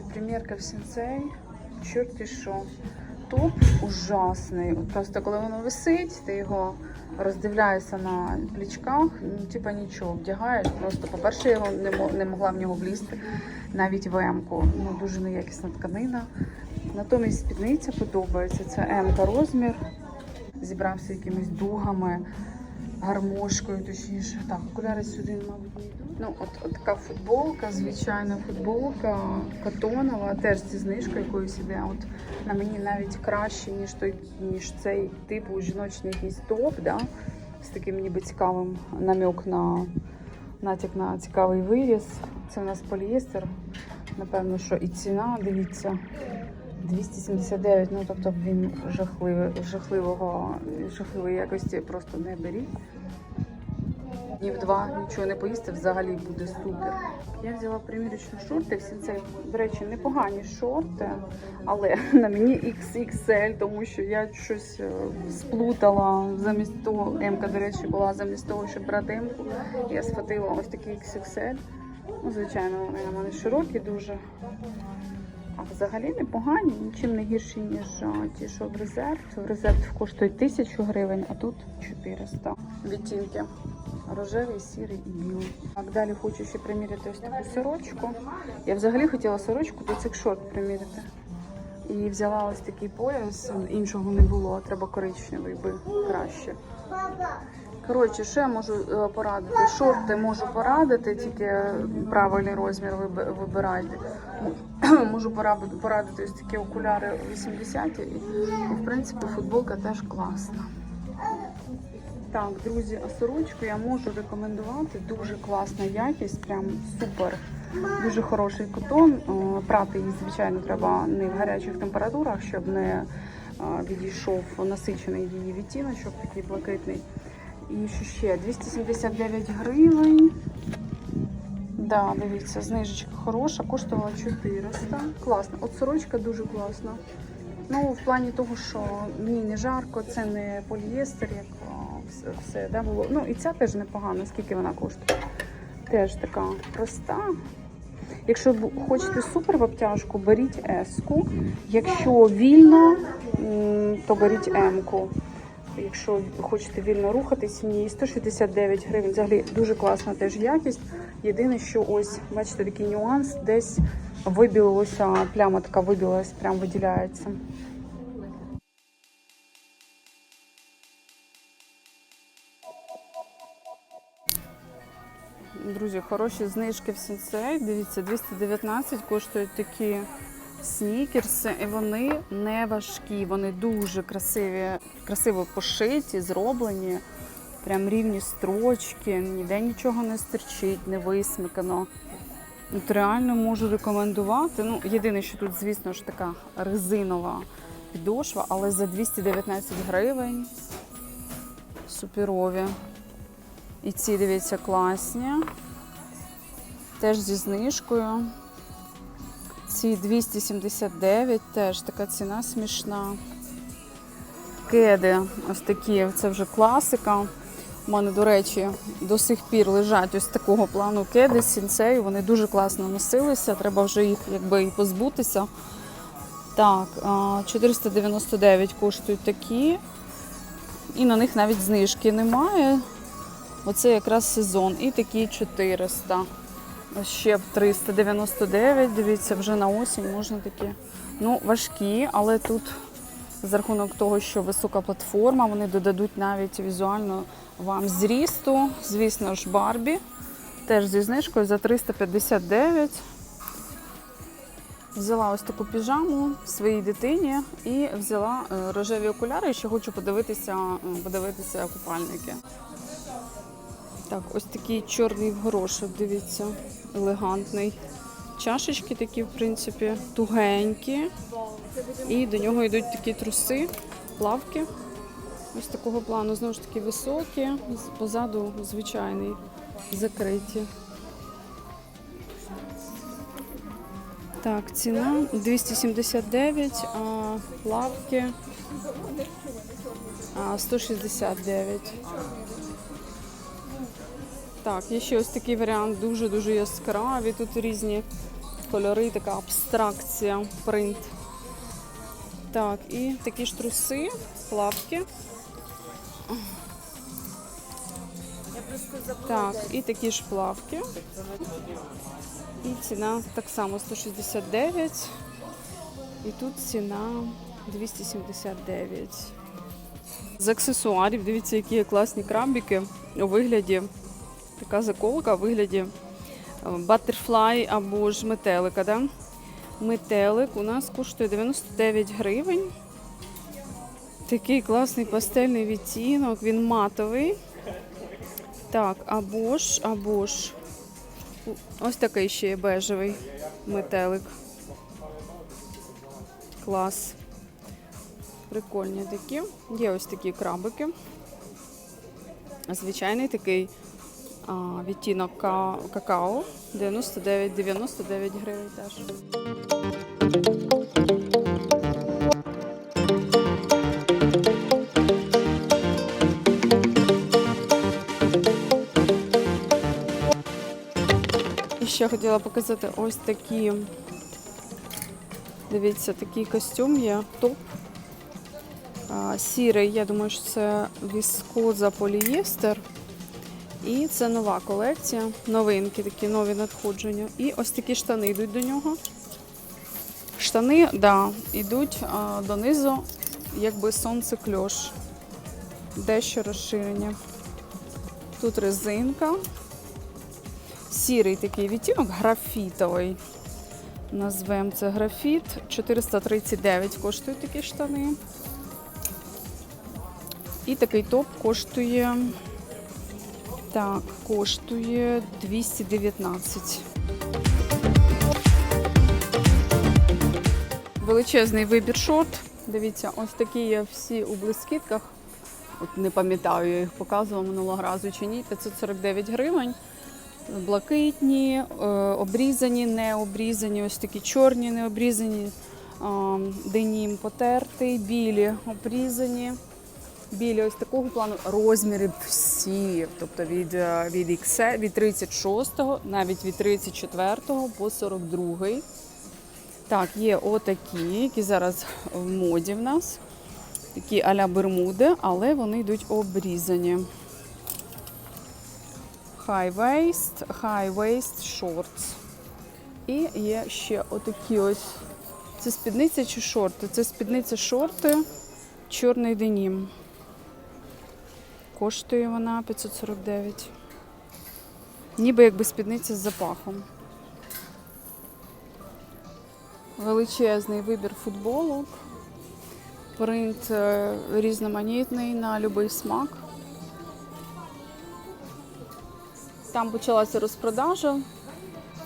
Коротше, примірка в сенсей. Чорти що. Топ ужасний. От Просто коли воно висить, ти його роздивляєшся на плічках, ну, типа нічого, вдягаєш. Просто, по-перше, я його не, не могла в нього влізти, навіть в М-ку. Ну, дуже неякісна тканина. Натомість спідниця подобається. Це М-ка розмір. Зібрався якимись дугами, гармошкою, точніше. Так, окуляри сюди, мабуть, не йдуть. Ну, от, от така футболка, звичайна футболка, катонова, теж зі знижкою якоюсь іде. От на мені навіть краще, ніж той, ніж цей типу жіночний якийсь топ, да? з таким ніби цікавим намік на натяк на цікавий виріс. Це у нас поліестер. Напевно, що і ціна, дивіться. 279, ну тобто він жахливий, жахливого, жахливої якості просто не беріть. В два нічого не поїсти, взагалі буде супер. Я взяла примірочні шорти, всі це, до речі, непогані шорти, але на мені XXL, тому що я щось е, сплутала замість того. М-ка, до речі, була замість того, щоб брати М-ку. Я схватила ось такий XXL. Ну, звичайно, вони на мене широкі дуже. Взагалі непогані, нічим не гірші, ніж ті, що в резерв. В резерв коштують 1000 гривень, а тут 400. Відтінки. Рожевий, сірий і білий. Так, далі хочу ще приміряти ось таку сорочку. Я взагалі хотіла сорочку до цих шорт приміряти. І взяла ось такий пояс, іншого не було, треба коричневий би краще. Коротше, я можу е, порадити? Шорти можу порадити, тільки правильний розмір виби- вибирайте. Можу порадити, ось такі окуляри 80 і, і в принципі футболка теж класна. Так, друзі, а сорочку я можу рекомендувати. Дуже класна якість, прям супер. Дуже хороший котон. Е, Прати її, звичайно, треба не в гарячих температурах, щоб не е, відійшов насичений її відтіночок, такий блакитний. І що ще? 279 гривень. Да, дивіться, знижечка хороша, коштувала 400. Класно. От сорочка дуже класна. Ну, в плані того, що мені не жарко, це не полієстер, як все, все да, було. Ну і ця теж непогана, скільки вона коштує. Теж така проста. Якщо хочете супер в обтяжку, беріть S-ку. Якщо вільно, то беріть М-ку. Якщо хочете вільно рухатись, ні, 169 гривень. Взагалі дуже класна теж якість. Єдине, що ось, бачите, такий нюанс, десь вибілилося, пляма така вибілилась, прям виділяється. Друзі, хороші знижки в сенсей. Дивіться, 219 коштують такі снікерси, і вони не важкі, вони дуже красиві, красиво пошиті, зроблені. Прям рівні строчки, ніде нічого не стирчить, не висмикано. От реально можу рекомендувати. Ну, єдине, що тут, звісно ж, така резинова підошва, але за 219 гривень суперові. І ці, дивіться, класні. Теж зі знижкою. Ці 279, теж така ціна смішна. Кеди ось такі, це вже класика. У мене, до речі, до сих пір лежать ось такого плану кеди з сінцею. Вони дуже класно носилися, треба вже їх якби і позбутися. Так, 499 коштують такі. І на них навіть знижки немає. Оце якраз сезон. І такі 400. Ось ще б 399, дивіться, вже на осінь можна такі. Ну, важкі, але тут за рахунок того, що висока платформа, вони додадуть навіть візуально вам зрісту. Звісно ж, Барбі. Теж зі знижкою за 359. Взяла ось таку піжаму своїй дитині і взяла е, рожеві окуляри, ще хочу подивитися, подивитися купальники. Так, ось такий чорний в горошок, дивіться, елегантний. Чашечки такі, в принципі, тугенькі. І до нього йдуть такі труси, плавки. Ось такого плану, знову ж таки, високі, позаду звичайний, закриті. Так, ціна 279, а плавки а, 169. Так, є ще ось такий варіант, дуже-дуже яскраві. Тут різні кольори, така абстракція, принт. Так, і такі ж труси, плавки. Так, і такі ж плавки. І ціна так само 169. І тут ціна 279. З аксесуарів, дивіться, які класні крабики у вигляді. Така заколка у вигляді е, батерфлай або ж метелика. Да? Метелик у нас коштує 99 гривень. Такий класний пастельний відтінок, він матовий. Так, або ж, або ж. Ось такий ще є бежевий метелик. Клас. Прикольні такі. Є ось такі крабики. Звичайний такий відтінок какао. 99-99 гривень теж. І ще хотіла показати ось такі. Дивіться, такий костюм є, топ. Сірий, я думаю, що це віскоза полієстер. І це нова колекція. Новинки, такі нові надходження. І ось такі штани йдуть до нього. Штани, да, йдуть а, донизу, якби сонце кльош. Дещо розширення. Тут резинка. Сірий такий відтінок, графітовий. Назвемо це графіт. 439 коштують такі штани. І такий топ коштує. Так, коштує 219. Величезний вибір шорт. Дивіться, ось такі є всі у блискітках. От не пам'ятаю, я їх показувала минулого разу чи ні. 549 гривень. Блакитні, е, обрізані, не обрізані, ось такі чорні, не обрізані, денім потертий, білі обрізані. Білі ось такого плану розміри всі, тобто від, е, від, XL, від 36, навіть від 34 по 42. Так, є отакі, які зараз в моді в нас. Такі а-ля Бермуди, але вони йдуть обрізані. High waist, high waist shorts. І є ще отакі ось. Це спідниця чи шорти? Це спідниця шорти, чорний денім. Коштує вона 549. Ніби якби спідниця з запахом. Величезний вибір футболок. Принт е, різноманітний на будь-який смак. Там почалася розпродажа.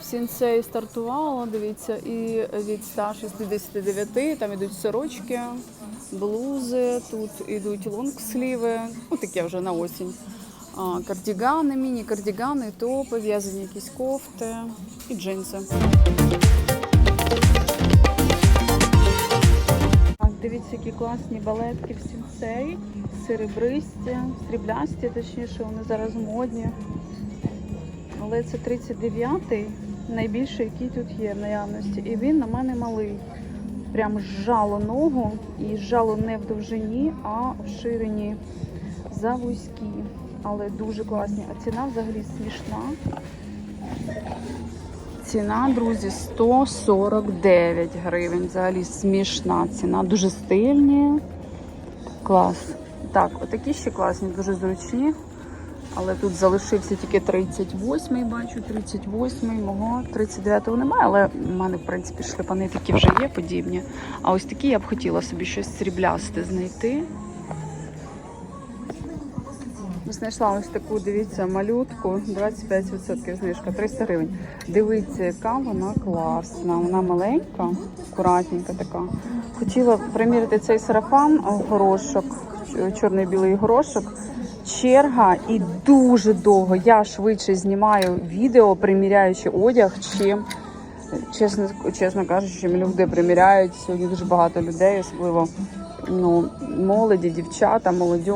В Сінсей стартувала, дивіться, і від 169 там ідуть сорочки, блузи, тут ідуть лонгсліви, ну таке вже на осінь. Кардігани, міні-кардігани, топи, в'язані якісь кофти і джинси. Дивіться, які класні балетки в сінсей, серебристі, сріблясті, точніше, вони зараз модні. Але це 39-й, найбільший, який тут є в наявності. І він на мене малий. Прям зжало ногу і зжало не в довжині, а в ширині за вузькі. Але дуже класні. А ціна взагалі смішна. Ціна, друзі, 149 гривень. Взагалі смішна ціна. Дуже стильні. Клас. Так, отакі ще класні, дуже зручні. Але тут залишився тільки 38-й, бачу, 38-й, мого 39-го немає, але в мене, в принципі, шлепани такі вже є подібні. А ось такі я б хотіла собі щось сріблясте знайти. Знайшла ось таку, дивіться, малютку, 25% знижка, 300 гривень. Дивіться, яка вона класна. Вона маленька, акуратненька така. Хотіла приміряти цей сарафан горошок, чорний білий горошок. Черга і дуже довго. Я швидше знімаю відео, приміряючи одяг, чим чесно, чесно кажучи, люди приміряють. Сьогодні дуже багато людей, особливо ну, молоді, дівчата, молодь.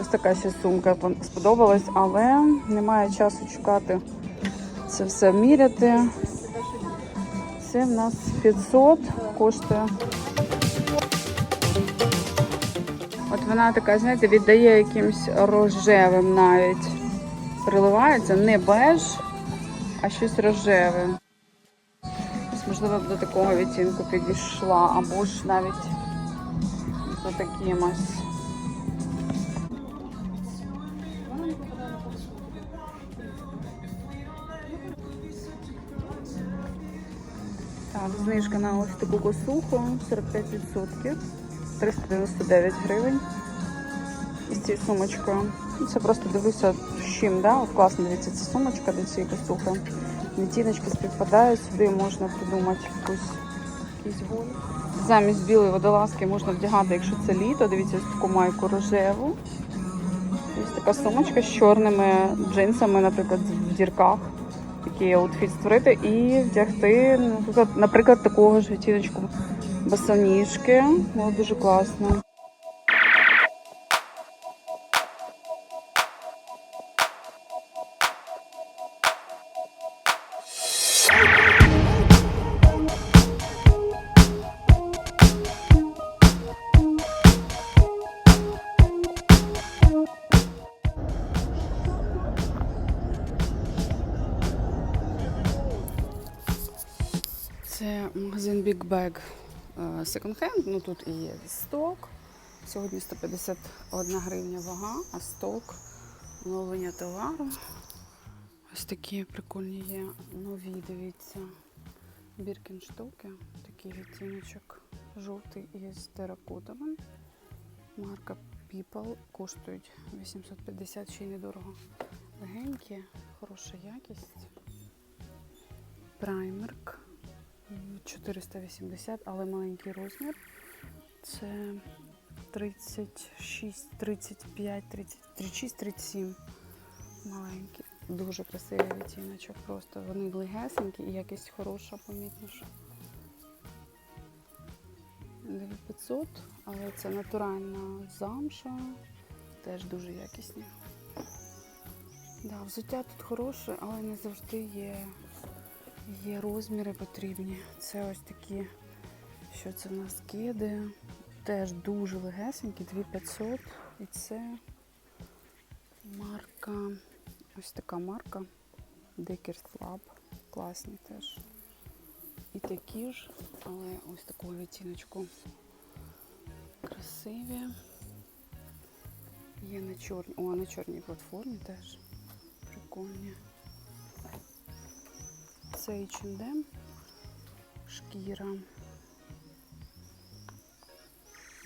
Ось така ще сумка сподобалась, але немає часу чекати це все міряти. Це в нас 500 коштує. Вона така, знаєте, віддає якимсь рожевим навіть. Приливається не беж, а щось рожеве. Ось, можливо, до такого відтінку підійшла, або ж навіть до такимось. Так, знижка на ось таку косуху 45%, 399 гривень. І з цією сумочкою. Ну, Це просто дивлюся з чим, да? От класно дивіться, ця сумочка до цієї косухи. Відтіночки співпадають, сюди можна придумати якусь якийсь голь. Замість білої водолазки можна вдягати, якщо це літо. Дивіться, ось таку майку рожеву. Ось така сумочка з чорними джинсами, наприклад, в дірках. Такий аутфіт створити і вдягти, наприклад, наприклад такого ж відтіночку босоніжки. Було дуже класно. Це магазин Big Bag е, Hand. Ну тут і є сток. Сьогодні 151 гривня вага, а сток оновлення товару. Ось такі прикольні є нові, дивіться. Біркінштоки. Такий відтіночок жовтий із теракотовим. Марка People коштують 850 ще й недорого. Легенькі, хороша якість. Праймерк 480, але маленький розмір. Це 36, 35, 30, 36, 37. Маленький. Дуже красивий відтіночок. Просто вони легесенькі і якість хороша, помітніша. 9500, але це натуральна замша. Теж дуже якісні. Да, взуття тут хороше, але не завжди є Є розміри потрібні. Це ось такі, що це в нас кеди. Теж дуже легесенькі, 2500. І це марка, ось така марка Deckers Lab. Класні теж. І такі ж, але ось такого відтіночку красиві. Є на чорній, о, на чорній платформі теж прикольні. Це H&M, шкіра.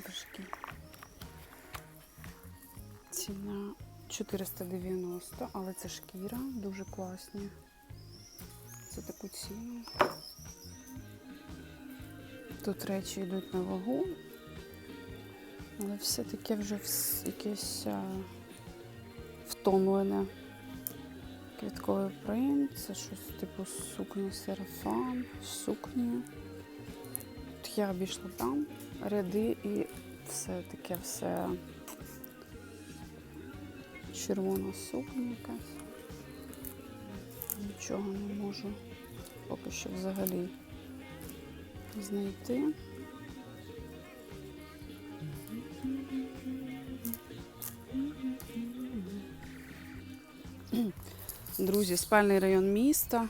Вершки. Ціна 490, але це шкіра, дуже класні. За таку ціну. Тут речі йдуть на вагу, але все таке вже якесь втомлене. Квітковий принт, це щось типу сукні сарафан, сукні. От я обійшла там ряди і все таке все червона сукня якась. Нічого не можу поки що взагалі знайти. Друзі, спальний район міста.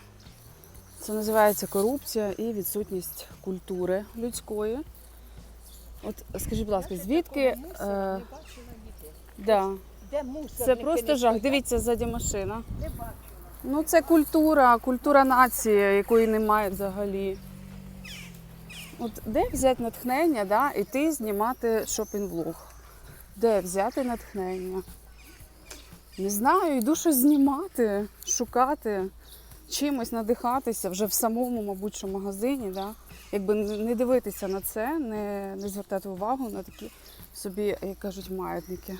Це називається корупція і відсутність культури людської. От скажіть, будь ласка, звідки. Е, да, це просто жах. Дивіться ззаді машина. Ну, це культура, культура нації, якої немає взагалі. От де взяти натхнення, да, іти знімати шопінг-влог? Де взяти натхнення? Не знаю, йду щось знімати, шукати, чимось надихатися вже в самому, мабуть, що магазині. Да? Якби не дивитися на це, не, не звертати увагу на такі собі, як кажуть, маятники.